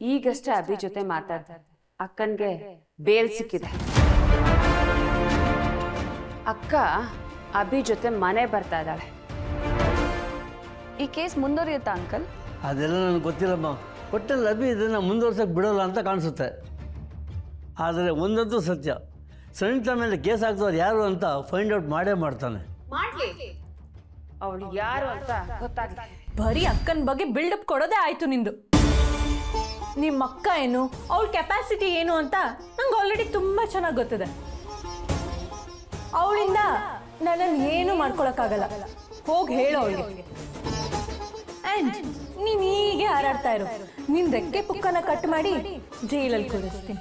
ಈಗಷ್ಟೇ ಅಭಿ ಜೊತೆ ಮಾತಾಡ್ತಾರೆ ಅಕ್ಕನ್ಗೆ ಬೇಲ್ ಸಿಕ್ಕಿದೆ. ಅಕ್ಕ ಅಭಿ ಜೊತೆ ಮನೆ ಬರ್ತಾ ಇದ್ದಾಳೆ. ಈ ಕೇಸ್ ಮುಂದುವರಿಯುತ್ತಾ ಅಂಕಲ್? ಅದೆಲ್ಲ ನನಗೆ ಗೊತ್ತಿಲ್ಲಮ್ಮ. ಒಟ್ಟಲ್ಲಿ ಅಭಿ ಇದನ್ನು ಮುಂದುವರ್ಸೋಕೆ ಬಿಡೋಲ್ಲ ಅಂತ ಕಾಣಿಸುತ್ತೆ. ಆದರೆ ಒಂದಂತೂ ಸತ್ಯ. ಸಣ್ಣ ಮೇಲೆ ಕೇಸ್ ಹಾಕ್ದವ್ರು ಯಾರು ಅಂತ ಫೈಂಡ್ ಔಟ್ ಮಾಡೇ ಮಾಡ್ತಾನೆ. ಮಾಡ್ಲಿ. ಅವಳು ಯಾರು ಅಂತ ಗೊತ್ತಾಗ್ಲಿ. ಬರೀ ಅಕ್ಕನ ಬಗ್ಗೆ ಬಿಲ್ಡಪ್ ಕೊಡೋದೇ ಆಯ್ತು ನಿಂದು. ನಿಮ್ಮ ಅಕ್ಕ ಏನು? ಅವಳ ಕೆಪಾಸಿಟಿ ಏನು ಅಂತ ನಂಗೆ ಆಲ್ರೆಡಿ ತುಂಬ ಚೆನ್ನಾಗಿ ಗೊತ್ತಿದೆ. ಅವಳಿಂದ ನನ್ನನ್ನು ಏನು ಮಾಡ್ಕೊಳಕ್ಕಾಗಲ್ಲ. ಹೋಗಿ ಹೇಳು ಅವಳಿಗೆ. ಆ್ಯಂಡ್ ನೀನು ಹೀಗೆ ಹಾರಾಡ್ತಾ ಇರು. ನಿನ್ ರೆಕ್ಕೆ ಪುಕ್ಕನ ಕಟ್ ಮಾಡಿ ಜೈಲಲ್ಲಿ ಕೂರಿಸ್ತೀನಿ.